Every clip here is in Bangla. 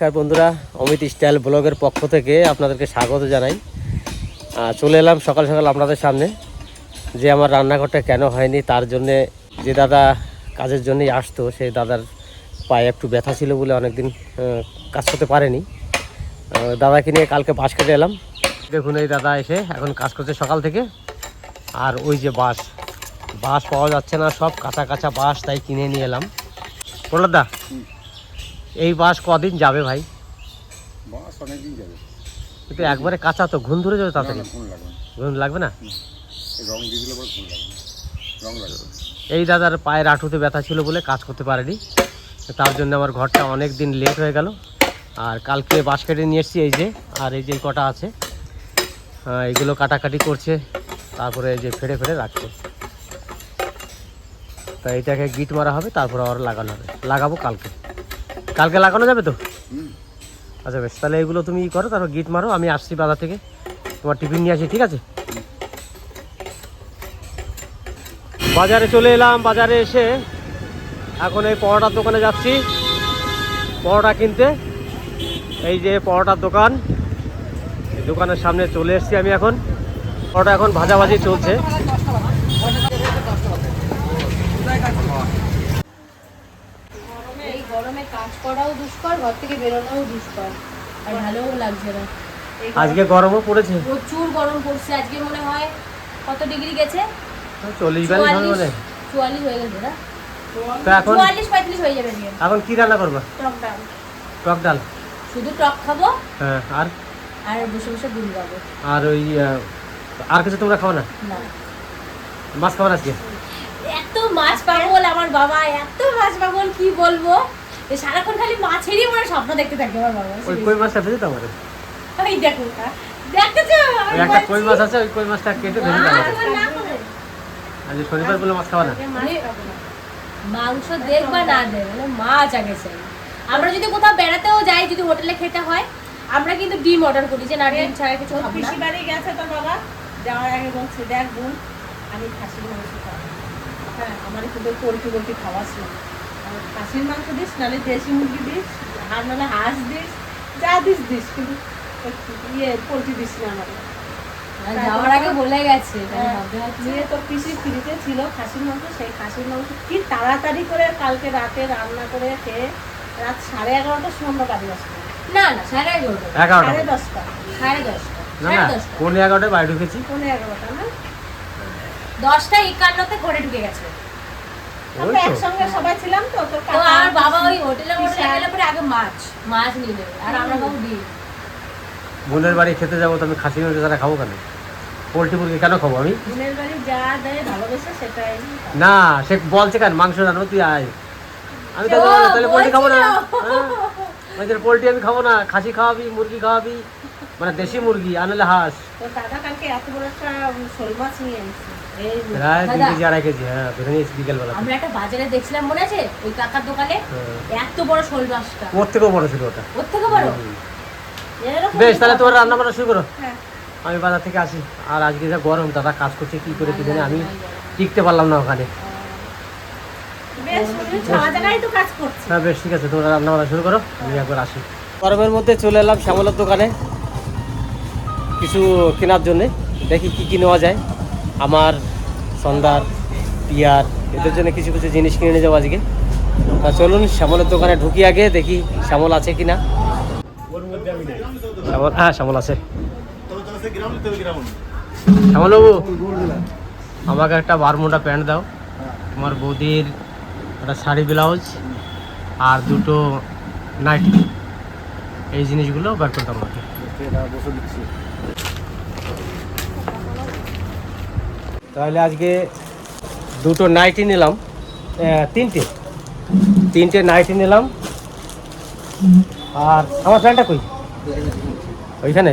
নমস্কার বন্ধুরা, অমিত স্টাইল ব্লগের পক্ষ থেকে আপনাদেরকে স্বাগত জানাই। চলে এলাম সকাল সকাল আপনাদের সামনে। যে আমার রান্নাঘরটা কেন হয়নি, তার জন্যে যে দাদা কাজের জন্যই আসতো, সেই দাদার পায়ে একটু ব্যথা ছিল বলে অনেকদিন কাজ করতে পারেনি। দাদাকে নিয়ে কালকে বাস কেটে এলাম। দেখুন এই দাদা এসে এখন কাজ করছে সকাল থেকে। আর ওই যে বাস বাস পাওয়া যাচ্ছে না, সব কাঁচা কাঁচা বাঁশ তাই কিনে নিয়ে এলাম। দা এই বাস কদিন যাবে ভাই? বাস অনেকদিন যাবে। কিন্তু একবারে কাঁচা তো ঘুম ধরে যাবে তাড়াতাড়ি না। ঘুম লাগবে না। এই রং দিয়ে দিলে পরে লাগবে রং লাগবে এই দাদার পায়ের আঁটুতে ব্যথা ছিল বলে কাজ করতে পারেনি। তার জন্য আমার ঘরটা অনেক দিন লেট হয়ে গেল। আর কালকে বাঁশ কেটে নিয়ে এসেছি এই যে আর এই যে কটা আছে এগুলো কাটাকাটি করছে। তারপরে এই যে ফেড়ে ফেড়ে রাখছে। তা এটাকে গিট মারা হবে তারপরে আবার লাগানো হবে। লাগাবো কালকে। কালকে লাগানো যাবে তো? আচ্ছা বেশ, তাহলে এগুলো তুমি ই করো, তারপর গিট মারো, আমি আসছি বাজার থেকে। তোমার টিফিন নিয়ে আসি, ঠিক আছে? বাজারে চলে এলাম, বাজারে এসে এখন এই পরোটার দোকানে যাচ্ছি। পরোটা কিনতে। এই যে পরোটার দোকান দোকানের সামনে চলে এসেছি আমি এখন। পরোটা এখন ভাজাভাজি চলছে এই গরমে কাজ করাও দুষ্কর ঘর থেকে বেরোনোও দুষ্কর। আর ভালোও লাগছে না। আজকে গরমও পড়েছে। প্রচুর গরম পড়ছে। আজকে মনে হয় কত ডিগ্রি গেছে? চল্লিশ চুয়াল্লিশ। চুয়াল্লিশ হয়ে গেছে না? তো এখন চুয়াল্লিশ পঁয়তাল্লিশ হয়ে যাবে এখন কি রান্না করবা? টক ডাল। টক ডাল? শুধু টক খাব। হ্যাঁ আর? আর বসে বসে গুল গাবো আর ওই আর কিছু তোমরা খাও না? না। মাছ খাবার আজকে? এত মাছ পাগল আমার বাবা এত মাছ পাগল কি বলব? সারাক্ষণ খালি মাছেরই মনে স্বপ্ন দেখতে থাকে আমার বাবা ওই কই মাছটা দাও এই দেখো দেখতেছো আমি ওই একটা কই মাছ আছে ওই কই মাছটা কেটে দাও। আজ শনিবার বলে মাছ খাওয়া না? মাংস দেখ বা না দেখ মাছ আগে চাই। আমরা যদি কোথাও বেড়াতেও যাই যদি হোটেলে খেতে হয় আমরা কিন্তু ডিম অর্ডার করি যে না ডিম ছাড়া কিছু খাব না। পিসি বাড়ি গেছে তোর বাবা যাওয়ার আগে বলছে দেখ বোন আমি খাসির মাংস খাব। হ্যাঁ আমার কিন্তু পোলট্রি পোলট্রি খাওয়া ছিল। খাসির মাংস দিস নাহলে দেশি মুরগি দিস আর নাহলে হাঁস দিস যা দিস দিস কিন্তু ইয়ে পোলট্রি দিস না আমার যাওয়ার আগে বলে গেছে তাই হ্যাঁ, নিয়ে তোর পিসি ফ্রিতে ছিল খাসির মাংস সেই খাসির মাংস কি তাড়াতাড়ি করে কালকে রাতে রান্না করে খেয়ে রাত সাড়ে এগারোটার সময় বাড়ি আসব? না না সাড়ে এগারোটা। এগারোটা। সাড়ে দশটা। সাড়ে দশটা না না দশটা। এগারোটায় বাড়ি ঢুকেছি। পনেরো এগারোটা না? দশটা একান্নতে ঘরে ঢুকে গেছে। আমরা একসঙ্গে সবাই ছিলাম তো তোর তো কাকা, আমার বাবা ওই হোটেলে গেলে পরে আগে মাছ মাছ নিয়ে নেবে। আর আমরা খাব ডিম। বোনের বাড়ি খেতে যাব তো আমি খাসি মাংস ছাড়া খাব কেন? পোলট্রি মুরগি কেন খাব আমি? বোনের বাড়ি যা দেয় ভালোবেসে সেটাই। না সে বলছে কেন মাংস রান্না তুই আয়। আমি তো বলব তাহলে পোলট্রি খাব না? হ্যাঁ। পোলট্রি আমি খাব না খাসি খাওয়াবি মুরগি খাওয়াবি মানে দেশি মুরগি আনলে হাঁস। তো দাদা কালকে এত বড় একটা শোল মাছ নিয়ে এসেছে প্রায় দুই কেজি আড়াই কেজি হ্যাঁ ধরে নিয়েছি বিকেলবেলা আমরা একটা বাজারে দেখছিলাম মনে আছে? ওই কাকার দোকানে হ্যাঁ। এত বড় শোল মাছটা ওর থেকেও বড় ছিল ওটা। ওর থেকে বড়? বেশ তাহলে তোমার রান্না বান্না শুরু করো। হ্যাঁ। আমি বাজার থেকে আসি। আর আজকে যা গরম দাদা কাজ করছে কি করে কি জানি আমি টিকতে পারলাম না ওখানে। হ্যাঁ বেশ ঠিক আছে তোমরা রান্না বান্না শুরু করো আমি একবার আসি। গরমের মধ্যে চলে এলাম শ্যামলার দোকানে। কিছু কেনার জন্যে। দেখি কি কি নেওয়া যায়। আমার সন্ধ্যার পিয়ার, এদের জন্য কিছু কিছু জিনিস কিনে নিয়ে যাব আজকে। তা চলুন, শ্যামলের দোকানে ঢুকি আগে, দেখি শ্যামল আছে কি না শ্যামল হ্যাঁ শ্যামল আছে। শ্যামলবাবু, আমাকে একটা বারমুন্ডা প্যান্ট দাও। তোমার বৌদির একটা শাড়ি ব্লাউজ আর দুটো নাইটি। এই জিনিসগুলো বার করতাম আমাকে। তাহলে আজকে দুটো নাইটি নিলাম। তিনটে। তিনটে নাইটি নিলাম। আর আমার প্যান্টটা কই? ওইখানে।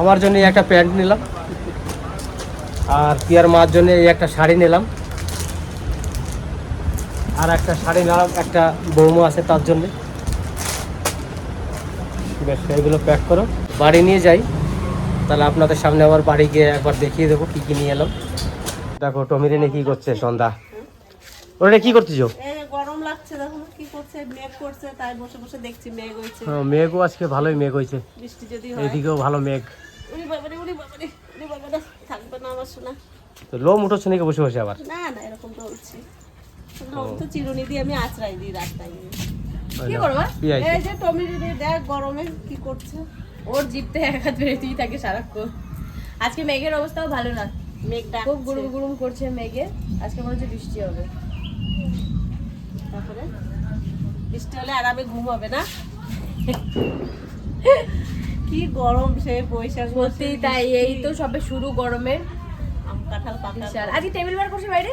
আমার জন্য একটা প্যান্ট নিলাম। আর পিয়ার মার জন্য একটা শাড়ি নিলাম। আর একটা শাড়ি নিলাম, একটা বৌমা আছে তার জন্য। বেশ প্যাক করো। বাড়ি নিয়ে যাই। তাহলে আপনাদের সামনে আবার বাড়ি গিয়ে একবার দেখিয়ে দেবো কি কি নিয়ে এলাম। দেখো টমিরিনে কি করছে সন্ধ্যা? ওটা কি করতেছো? এই গরম লাগছে দেখুন কি করছে মেঘ করছে তাই বসে বসে দেখছি মেঘ হয়েছে। হ্যাঁ, মেঘও আজকে ভালোই মেঘ হয়েছে। বৃষ্টি যদি হয়। এদিকেও ভালো মেঘ। উড়ি বাবারে উড়ি বাবারে উড়ি বাবারে থাকবে না আমার শোনা তো বসে বসে আবার? না না এরকম তো হচ্ছে লোক তো চিরুনি দিয়ে আমি আঁচড়াই দিই রাস্তায়। কি করবা? কি। আইছে? এই যে টমেটো দেখ গরমে কি করছে। ওর জিপতে এক হাত বেরোতেই থাকে সারাক্ষণ। আজকে মেঘের অবস্থাও ভালো না। মেঘ খুব গুড়ুম গুড়ুম করছে মেঘে। আজকে মনে হচ্ছে বৃষ্টি হবে। তারপরে? বৃষ্টি হলে আরামে ঘুম হবে না। কি গরম সে বৈশাখ সত্যি তাই এই তো সবে শুরু গরমের। আম কাঁঠাল পাকা। আজকে টেবিল বার করছে বাইরে?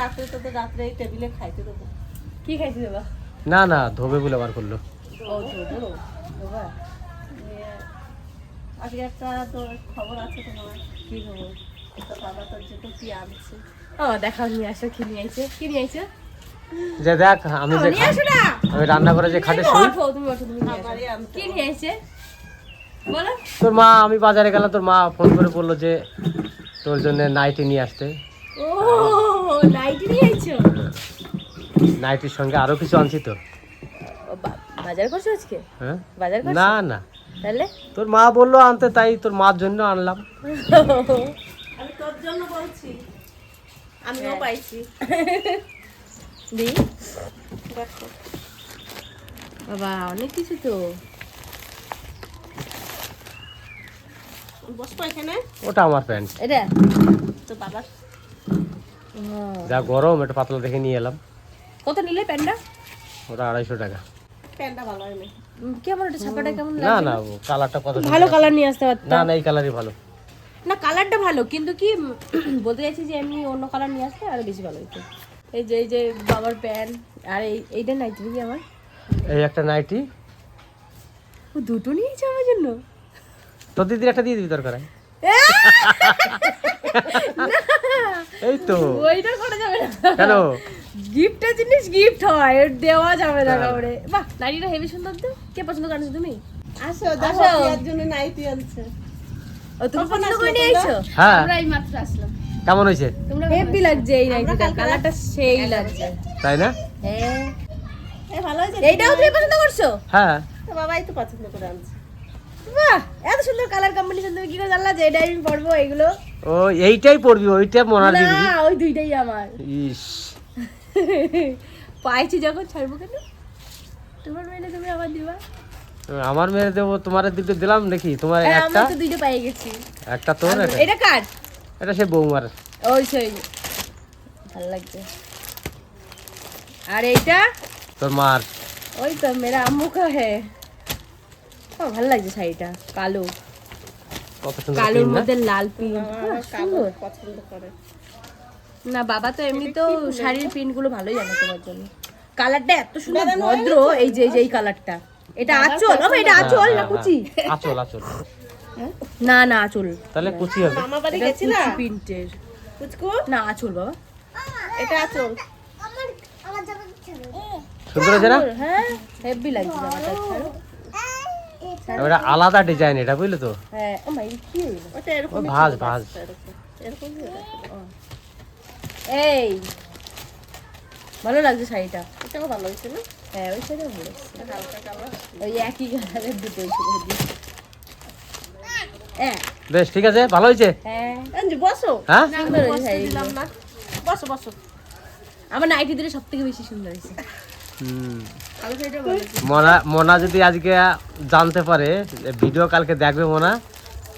রাত্রে তো রাত্রে এই টেবিলে খাইতে দেবো। কি খাইছি দেবা? না না ধোবে বলে আবার করল। ও তো আজকে একটা তোর খবর আছে তোমার? কি খবর তো বাবা তোর জন্য কি আনছে? ও দেখাও নিয়ে আসো কি নিয়ে আইছে? কি নিয়ে আইছে? যে দেখ আমি যে নিয়ে আসো না! আমি রান্না করে যে খাটে তুমি শুই। ওঠো তুমি ওঠো তুমি নিয়ে আসো। আমারই আনতে কি নিয়ে আইছে? বলো। তোর মা আমি বাজারে গেলাম তোর মা ফোন করে বলল যে তোর জন্য নাইটি নিয়ে আসতে। ও নাইটি নিয়ে আইছো? নাইটির সঙ্গে আরও কিছু আনছি তো বাজার করছ আজকে? হ্যাঁ? বাজার করছ? না না। তাহলে? তোর মা বলল আনতে তাই তোর মার জন্য আনলাম। আমি তোর জন্য বলছি। আমিও পাইছি। দি। দেখো। বাবা অনেক কিছু তো। বসবো এখানে? ওটা আমার প্যান্ট। এটা? তো বাবা যা গরম এটা পাতলা দেখে নিয়ে এলাম। কত নিলে প্যান্টটা? ওটা আড়াইশো টাকা। প্যান্টটা ভালো হয়নি কেমন ওটা ছাপাটা কেমন না না কালারটা কত ভালো কালার নিয়ে আসতে পারতাম। না না এই কালারই ভালো। না কালারটা ভালো কিন্তু কি বলতে চাইছি যে এমনি অন্য কালার নিয়ে আসলে আরও বেশি ভালো হতো এই যে এই যে বাবার প্যান্ট আর এই এইটা নাইটি নাকি আমার? এই একটা নাইটি। ও দুটো নিয়েছে আমার জন্য? তোর দিদির একটা দিয়ে দিবি দরকার হয়। এই তো। ওইটা করা যাবে না। কেন গিফটের জিনিস গিফট হয় দেওয়া যাবে না কাউরে। বাহ নাইটিটা হেভি সুন্দর তো? কে পছন্দ করেছ তুমি? আসো আসো। পিয়ার জন্য নাইটি আনছে। ও তুমি পছন্দ করে নিয়ে? আইছো হ্যাঁ। এই মাত্র আসলাম। কেমন হয়েছে? হেভি লাগছে এই নাইটিটা কালারটা সেই লাগছে। তাই না? হ্যাঁ। এ ভালো হয়েছে এইটাও তুমি পছন্দ করছ? হ্যাঁ। তো বাবাই তো পছন্দ করে আনছে। বাহ এত সুন্দর কালার কম্বিনেশন তুমি কি করে জানলা যে এটাই আমি পরবো এগুলো ও এইটাই পড়বি ওইটা মনার না ওই দুইটাই আমার। ইস। পাইছি যখন ছাড়বো কেন? তোমার মেলে তুমি আবার দিবা? আমার মেয়ে দেবো তোমার দিকে দিলাম নাকি তোমার হ্যাঁ, একটা? আমরা তো দুইটা পাই গেছি। একটা তোর একটা এটা কার? এটা সে বৌমার। ওই সেই। ভালো লাগছে। আর এইটা? তোর মার। ওই তো মেরা আম্মু কা হে ভালো লাগছে শাড়িটা কালো। কত সুন্দর কালোর মধ্যে লাল সুন্দর। পছন্দ করে। না বাবা তো এমনিতেও শাড়ির প্রিন্টগুলো ভালোই জানে তোমার জন্য। কালারটা এত সুন্দর ভদ্র এই যে এই কালারটা। এটা আঁচল ও এটা আঁচল না কুচি হ্যাঁ, আচল আচল। না না আঁচল। তাহলে কুচি হবে। মামা বাড়ি এটা গেছি না কুচি প্রিন্টের। কুচকু? না আঁচল বাবা। এটা আচল। সুন্দর হয়েছে না। হ্যাঁ হেভি লাগছে জামাটা ছাড়ো ওটা আলাদা ডিজাইন এটা বুঝলে তো? হ্যাঁ? ওটা এরকম ভাজ ভাজ। এরকম। এই। ভালো লাগছে শাড়িটা। এটাও ভালো হয়েছে না? হ্যাঁ ওই শাড়িটা ভালো লাগছে। হালকা কালার ওই একই কালারের দুটো হ্যাঁ। বেশ ঠিক আছে ভালো হয়েছে? হ্যাঁ। বসো। হ্যাঁ? সুন্দর হয়েছে দিলাম না। বসো বসো। আমার নাইটি দুটো সব থেকে বেশি সুন্দর হয়েছে। হুম। মনা মনা যদি আজকে জানতে পারে ভিডিও কালকে দেখবে মনা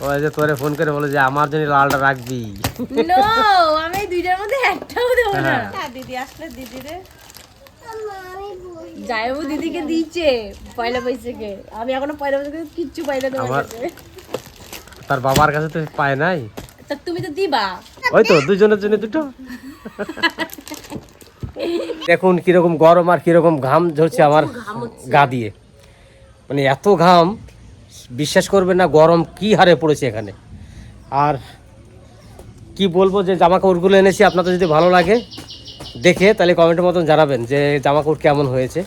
ও যে তোরে ফোন করে বলে যে আমার জন্য লালটা রাখবি। নো আমি দুইটার মধ্যে একটাও দেবো না। হ্যাঁ। দিদি আসলে দিদি যাইবো দিদিকে দিচ্ছে পয়লা বৈশাখে। আমি এখনও পয়লা বৈশাখে কিচ্ছু পাই না তোমার তার বাবার কাছে তো পায় নাই। তা তুমি তো দিবা। ওই তো দুজনের জন্য দুটো। দেখুন কীরকম গরম আর কীরকম ঘাম ঝরছে আমার গা দিয়ে। মানে এত ঘাম বিশ্বাস করবে না গরম কি হারে পড়েছে এখানে। আর কি বলব যে জামা কাপড়গুলো এনেছি আপনাদের যদি ভালো লাগে দেখে তাহলে কমেন্টের মতন জানাবেন যে জামা কাপড় কেমন হয়েছে।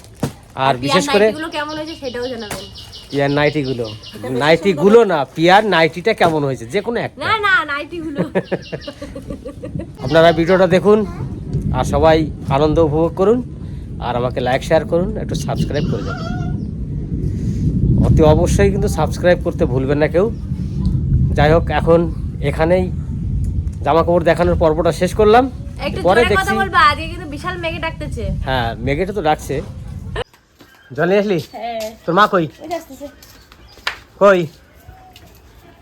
আর বিশেষ করে কেমন হয়েছে সেটাও জানাবেন। পিয়ার নাইটিগুলো নাইটিগুলো না পিয়ার নাইটিটা কেমন হয়েছে যে কোনো একটা। না না নাইটি আপনারা ভিডিওটা দেখুন আর সবাই আনন্দ উপভোগ করুন আর আমাকে লাইক শেয়ার করুন একটু সাবস্ক্রাইব করে যাবেন। অতি অবশ্যই কিন্তু সাবস্ক্রাইব করতে ভুলবেন না কেউ। যাই হোক এখন এখানেই জামা কাপড় দেখানোর পর্বটা শেষ করলাম। পরে দেখছি বিশাল মেঘে ডাকতেছে। হ্যাঁ মেঘেটা তো ডাকছে। জল নিয়ে আসলি? হ্যাঁ। তোর মা কই? কই?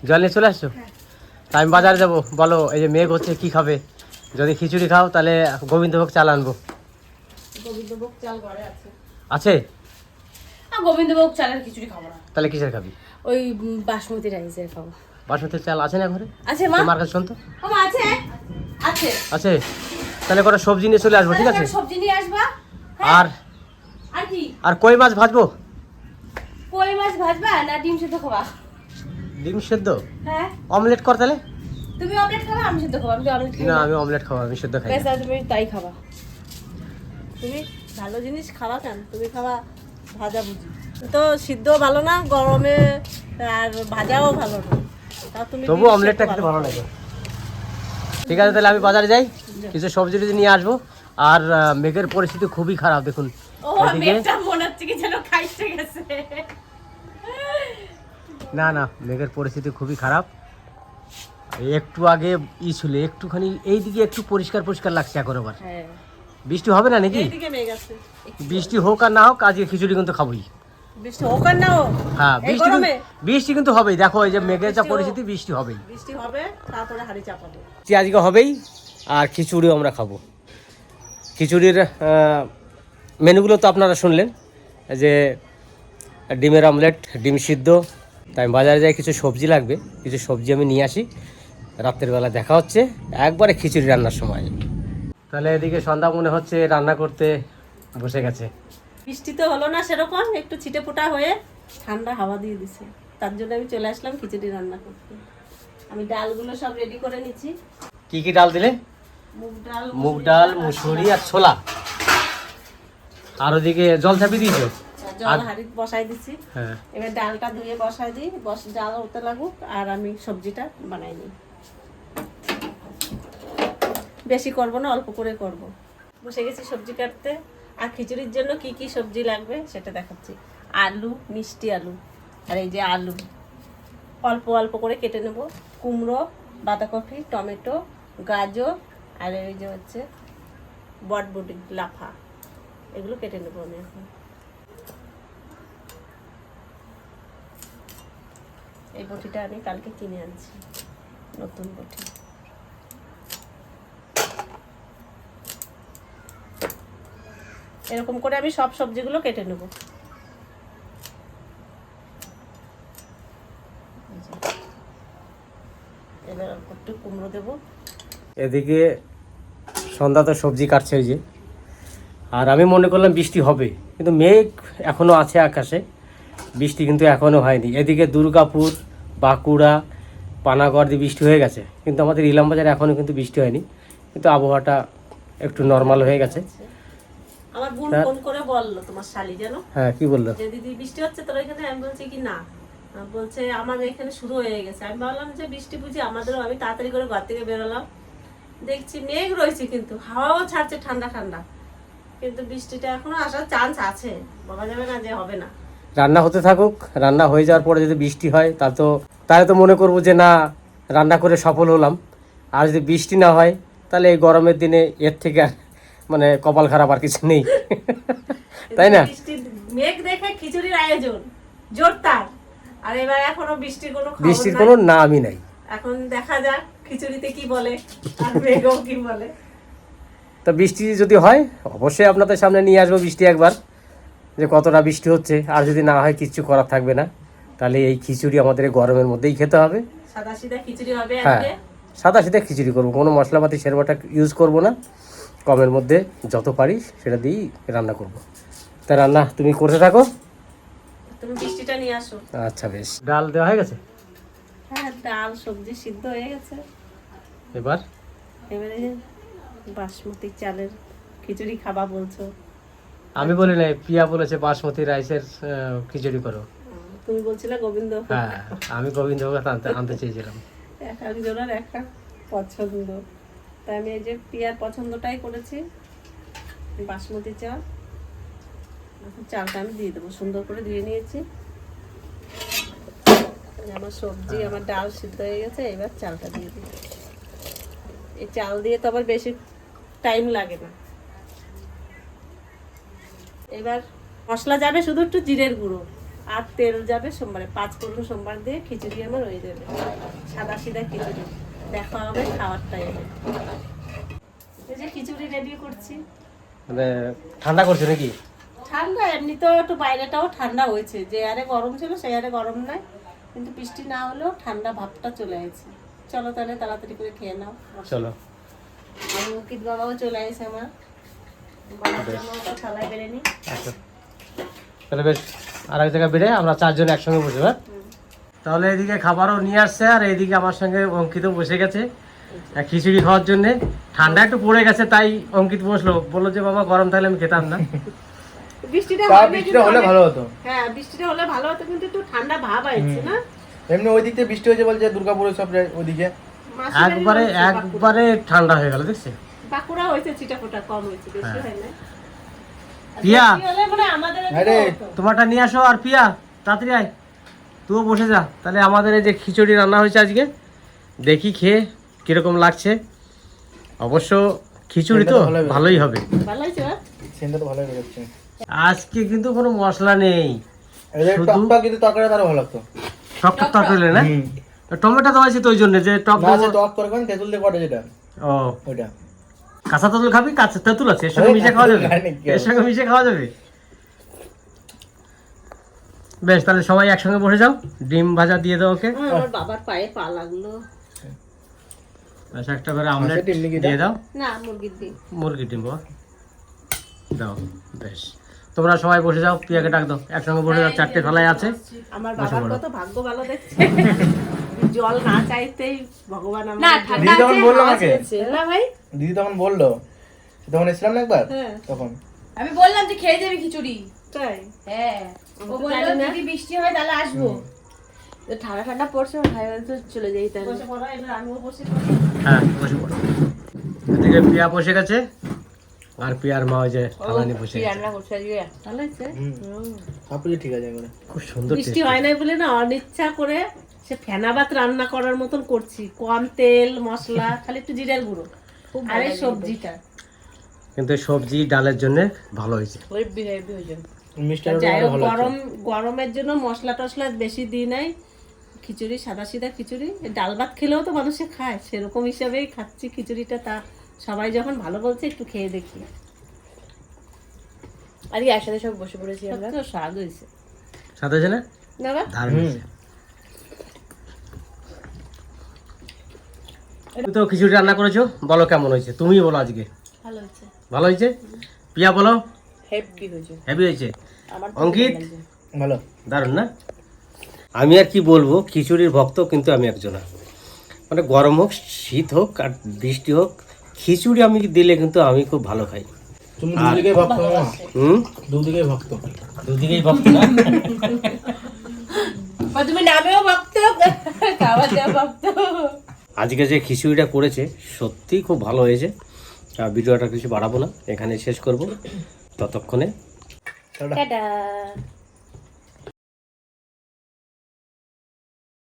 জল নিয়ে চলে আসছো? তা আমি বাজারে যাব। বলো এই যে মেঘ হচ্ছে কি খাবে? যদি খিচুড়ি খাও তাহলে গোবিন্দভোগ চাল আনব। গোবিন্দভোগ চাল ঘরে আছে। আছে? গোবিন্দভোগ চালের খিচুড়ি খাব না। তাহলে কিসের খাবি? ওই বাসমতি রাইসের খাব। বাসমতি চাল আছে না ঘরে? আছে মা। তোমার কাছে শোন তো। ও মা, আছে? আছে। আছে? তাহলে কটা সবজি নিয়ে চলে আসব ঠিক আছে? সবজি নিয়ে আসবা? আর? আর কি? আর কই মাছ ভাজবো? কই মাছ ভাজবা না ডিম সেদ্ধ খাবা? ডিম সেদ্ধ? হ্যাঁ। অমলেট কর তাহলে। তুমি অমলেট খাবা? আমি সেদ্ধ খাব। আমি তো অমলেট খাই না আমি অমলেট খাব আমি সেদ্ধ খাই না। তুমি তাই খাবা। তুমি ভালো জিনিস খাওয়া কেন? তুমি খাওয়া ভাজা ভুজি। তো সিদ্ধ ভালো না গরমে আর ভাজাও ভালো না। তা তুমি তবু অমলেটটা খেতে ভালো। লাগে। ঠিক আছে তাহলে আমি বাজারে যাই। কিছু সবজি টবজি নিয়ে আসব। আর মেঘের পরিস্থিতি খুবই খারাপ দেখুন। না না মেঘের পরিস্থিতি খুবই খারাপ। একটু আগে ই ছিল একটুখানি এইদিকে একটু পরিষ্কার পরিষ্কার লাগছে এখন আবার। হ্যাঁ। বৃষ্টি হবে না নাকি? বৃষ্টি হোক আর না হোক আজকে খিচুড়ি কিন্তু খাবোই। বৃষ্টি হোক আর না হোক। হ্যাঁ বৃষ্টি বৃষ্টি কিন্তু হবেই। দেখো এই যে মেঘের যা পরিস্থিতি বৃষ্টি হবেই। বৃষ্টি হবে তারপরে হাড়ি চাপাবো। আজকে হবেই আর খিচুড়িও আমরা খাব। খিচুড়ির মেনুগুলো তো আপনারা শুনলেন যে ডিমের অমলেট ডিম সিদ্ধ তাই বাজারে যাই কিছু সবজি লাগবে কিছু সবজি আমি নিয়ে আসি। রাত্রের বেলা দেখা হচ্ছে একবারে খিচুড়ি রান্নার সময়। তাহলে এদিকে সন্ধ্যা মনে হচ্ছে রান্না করতে বসে গেছে। বৃষ্টি তো হলো না সেরকম একটু ছিটে ফোটা হয়ে ঠান্ডা হাওয়া দিয়ে দিছে। তার জন্য আমি চলে আসলাম খিচুড়ি রান্না করতে। আমি ডালগুলো সব রেডি করে নিচ্ছি। কি কি ডাল দিলে? মুগ ডাল মুগ ডাল মুসুরি আর ছোলা। আর ওদিকে জল চাপিয়ে দিয়েছ? জল হাঁড়ি বসাই দিচ্ছি হ্যাঁ। এবার ডালটা ধুয়ে বসাই দিই। বস ডাল হতে লাগুক আর আমি সবজিটা বানাই নিই। বেশি করব না অল্প করে করব। বসে গেছি সবজি কাটতে। আর খিচুড়ির জন্য কি কি সবজি লাগবে সেটা দেখাচ্ছি। আলু মিষ্টি আলু আর এই যে আলু। অল্প অল্প করে কেটে নেব। কুমড়ো বাঁধাকপি টমেটো গাজর আর এই যে হচ্ছে বটবটি লাফা। এগুলো কেটে নেব আমি এখন। এই বটিটা আমি কালকে কিনে আনছি, নতুন বটি। এরকম করে আমি সব সবজিগুলো কেটে নেব। কুমড়ো এদিকে সন্ধ্যা তো সবজি কাটছে ওই যে। আর আমি মনে করলাম বৃষ্টি হবে, কিন্তু মেঘ এখনও আছে আকাশে। বৃষ্টি কিন্তু এখনও হয়নি। এদিকে দুর্গাপুর বাঁকুড়া পানাগড় দিয়ে বৃষ্টি হয়ে গেছে। কিন্তু আমাদের ইলামবাজারে এখনও কিন্তু বৃষ্টি হয়নি। কিন্তু আবহাওয়াটা একটু নর্মাল হয়ে গেছে। আমার বোন ফোন করে বলল তোমার শালি জানো হ্যাঁ কি বলল? যে দিদি বৃষ্টি হচ্ছে তোর এখানে আমি বলছি কি না। বলছে আমার এখানে শুরু হয়ে গেছে। আমি ভাবলাম যে বৃষ্টি বুঝি আমাদেরও আমি তাড়াতাড়ি করে ঘর থেকে বেরোলাম। দেখছি মেঘ রয়েছে কিন্তু হাওয়াও ছাড়ছে ঠান্ডা ঠান্ডা। কিন্তু বৃষ্টিটা এখনও আসার চান্স আছে। বলা যাবে না যে হবে না। রান্না হতে থাকুক রান্না হয়ে যাওয়ার পরে যদি বৃষ্টি হয় তা তো তাহলে তো মনে করব যে না রান্না করে সফল হলাম। আর যদি বৃষ্টি না হয় তাহলে এই গরমের দিনে এর থেকে আর মানে কপাল খারাপ আর কিছু নেই। তাই না? বৃষ্টির মেঘ দেখে খিচুড়ির আয়োজন জোরদার আর এবার এখনও বৃষ্টির কোনো বৃষ্টির নামই নাই। এখন দেখা যাক খিচুড়িতে কি বলে আর মেঘও কি বলে। তা বৃষ্টি যদি হয় অবশ্যই আপনাদের সামনে নিয়ে আসব বৃষ্টি একবার। যে কতটা বৃষ্টি হচ্ছে আর যদি না হয় কিচ্ছু করার থাকবে না। তাহলে এই খিচুড়ি আমাদের গরমের মধ্যেই খেতে হবে। হ্যাঁ সাদা সিধা খিচুড়ি করব। কোনো মশলাপাতি সেরবাটা ইউজ করব না। কমের মধ্যে যত পারি সেটা দিয়েই রান্না করব। তা রান্না তুমি করতে থাকো। তুমি বৃষ্টিটা নিয়ে আসো। আচ্ছা বেশ। ডাল দেওয়া হয়ে গেছে? হ্যাঁ ডাল সবজি সিদ্ধ হয়ে গেছে। এবার? এবারে বাসমতি চালের খিচুড়ি খাবা বলছো। আমি বলি না পিয়া বলেছে বাসমতি রাইসের খিচুড়ি করো। তুমি বলছিলে গোবিন্দ। হ্যাঁ আমি গোবিন্দভোগ আনতে আনতে চেয়েছিলাম। এক একজনের একটা পছন্দ। তাই আমি এই যে পিয়ার পছন্দটাই করেছি। বাসমতি চাল চালটা আমি দিয়ে দেবো সুন্দর করে ধুয়ে নিয়েছি। আমার সবজি আমার ডাল সিদ্ধ হয়ে গেছে এবার চালটা দিয়ে দিই। এই চাল দিয়ে তো আবার বেশি টাইম লাগে না। এবার মশলা যাবে শুধু একটু জিরের গুঁড়ো আর তেল যাবে সোমবারে পাঁচ ফোড়ন সোমবার দিয়ে খিচুড়ি আমার হয়ে যাবে। সাদা সিধা খিচুড়ি। দেখা হবে খাওয়ার টাইমে এই যে খিচুড়ি রেডি করছি। মানে ঠান্ডা করছে নাকি? ঠান্ডা এমনিতেও একটু বাইরেটাও ঠান্ডা হয়েছে। যে আরে গরম ছিল সেই আরে গরম নাই কিন্তু বৃষ্টি না হলেও ঠান্ডা ভাবটা চলে গেছে। চলো তাহলে তাড়াতাড়ি করে খেয়ে নাও। চলো। আর বাবাও চলে আসে আমার। আচ্ছা। তাহলে বেশ আর এক জায়গায় বেড়ে আমরা চারজন একসঙ্গে বসে হ্যাঁ? তাহলে এদিকে খাবারও নিয়ে আসছে আর এইদিকে আমার সঙ্গে অঙ্কিত বসে গেছে খিচুড়ি খাওয়ার জন্য। ঠান্ডা একটু পড়ে গেছে তাই অঙ্কিত বসল। বলল যে বাবা গরম থাকলে আমি খেতাম না। বৃষ্টিটা হলে ভালো হতো। হ্যাঁ বৃষ্টিটা হলে ভালো হতো কিন্তু একটু ঠান্ডা ভাব আছে না? এমনি ওই দিক থেকে বৃষ্টি হয়েছে বলছে দুর্গাপুরে সব ওইদিকে। একবারে একবারে ঠান্ডা হয়ে গেল দেখছি? বাঁকুড়া হয়েছে চিটাফোটা কম হয়েছে বেশি হ্যাঁ। হয় না। পিয়া। বেশি হলে মানে আমাদের এদিকে আরে। তোমারটা নিয়ে আসো আর পিয়া! তাড়াতাড়ি আয়। তুইও বসে যা। তাহলে আমাদের এই যে খিচুড়ি রান্না হয়েছে আজকে দেখি খেয়ে কীরকম লাগছে। অবশ্য খিচুড়ি তো ভালোই হবে। তো আজকে কিন্তু কোনো মশলা নেই। কিন্তু তরকারি ভালো লাগতো। টক টক তরকারি না? টমেটো দেওয়া আছে তো ওই জন্য যে টক। টক তরকারি তেঁতুল দিয়ে করে যেটা। ও। ওইটা। কাঁচা তেঁতুল খাবি? কাঁচা তেঁতুল আছে এর সঙ্গে মিশে খাওয়া যাবে। এর সঙ্গে মিশে খাওয়া যাবে। বেশ তাহলে সবাই একসঙ্গে বসে যাও। ডিম ভাজা দিয়ে দাও ওকে। হ্যাঁ, আমার বাবার পায়ে পা লাগল। বেশ একটা করে আমলেট দিয়ে দাও। না মুরগির ডিম। মুরগি ডিম বাবা দাও বেশ। তোমরা সবাই বসে যাও পিয়াকে ডাক দাও। একসঙ্গে বসে যাও চারটে থালায় আছে। আমার বাবার কত ভাগ্য ভালো দেখছে। জল না চাইতেই ভগবান আমার ঠান্ডা দিদি তখন বলল আমাকে। না ভাই। দিদি তখন বলল? তখন এসেছিলাম না একবার? হ্যাঁ। তখন? আমি বললাম যে খেয়ে যাবি খিচুড়ি। তাই? হ্যাঁ। ও বলল যদি বৃষ্টি হয় তাহলে আসব। ঠান্ডা ঠান্ডা পড়ছে ভাই চলে যাই তাহলে। বসে পড়ো এবার আমিও বসে পড়ি। হ্যাঁ বসে পড়ো। এদিকে পিয়া বসে গেছে। আর পিয়ার মা ওই যে থালা নিয়ে বসে রান্না করছে আজকে ভালো হয়েছে? হুম। ঠিক আছে একবারে খুব সুন্দর বৃষ্টি হয় নাই বলে না অনিচ্ছা করে সে ফেনা ভাত রান্না করার মতন করছি। কম তেল মশলা খালি একটু জিরার গুঁড়ো। খুব আর ভালো এই সবজিটা। কিন্তু সবজি ডালের জন্য ভালো হয়েছে। গরম গরমের জন্য মশলা টশলা বেশি দিই নাই। খিচুড়ি সাদা সিধা খিচুড়ি। ডাল ভাত খেলেও তো মানুষে খায়। সেরকম হিসাবেই খাচ্ছি খিচুড়িটা তা সবাই যখন ভালো বলছে একটু খেয়ে দেখি। আজকে একসাথে সব বসে পড়েছি আমরা? তো স্বাদ হয়েছে। সাথে আছে না? দারুণ তুমি তো খিচুড়ি রান্না করেছ বলো কেমন হয়েছে? তুমি বলো আজকে। ভালো হয়েছে। ভালো হয়েছে? পিয়া বলো। হেভি হয়েছে। হেভি হয়েছে? অঙ্কিত? ভালো। দারুণ না? আমি আর কি বলব খিচুড়ির ভক্ত কিন্তু আমি একজন মানে গরম হোক শীত হোক আর বৃষ্টি হোক খিচুড়ি আমি দিলে কিন্তু আমি খুব ভালো খাই। তুমি দুদিকে ভক্ত হুম? দুদিকে ভক্ত। দুদিকেই ভক্ত না? তুমি নামেও ভক্ত খাবার দেওয়া ভক্ত। আজকে যে খিচুড়িটা করেছে সত্যিই খুব ভালো হয়েছে। আর ভিডিওটা কিছু বাড়াবো না এখানে শেষ করব। ততক্ষণে। টাটা।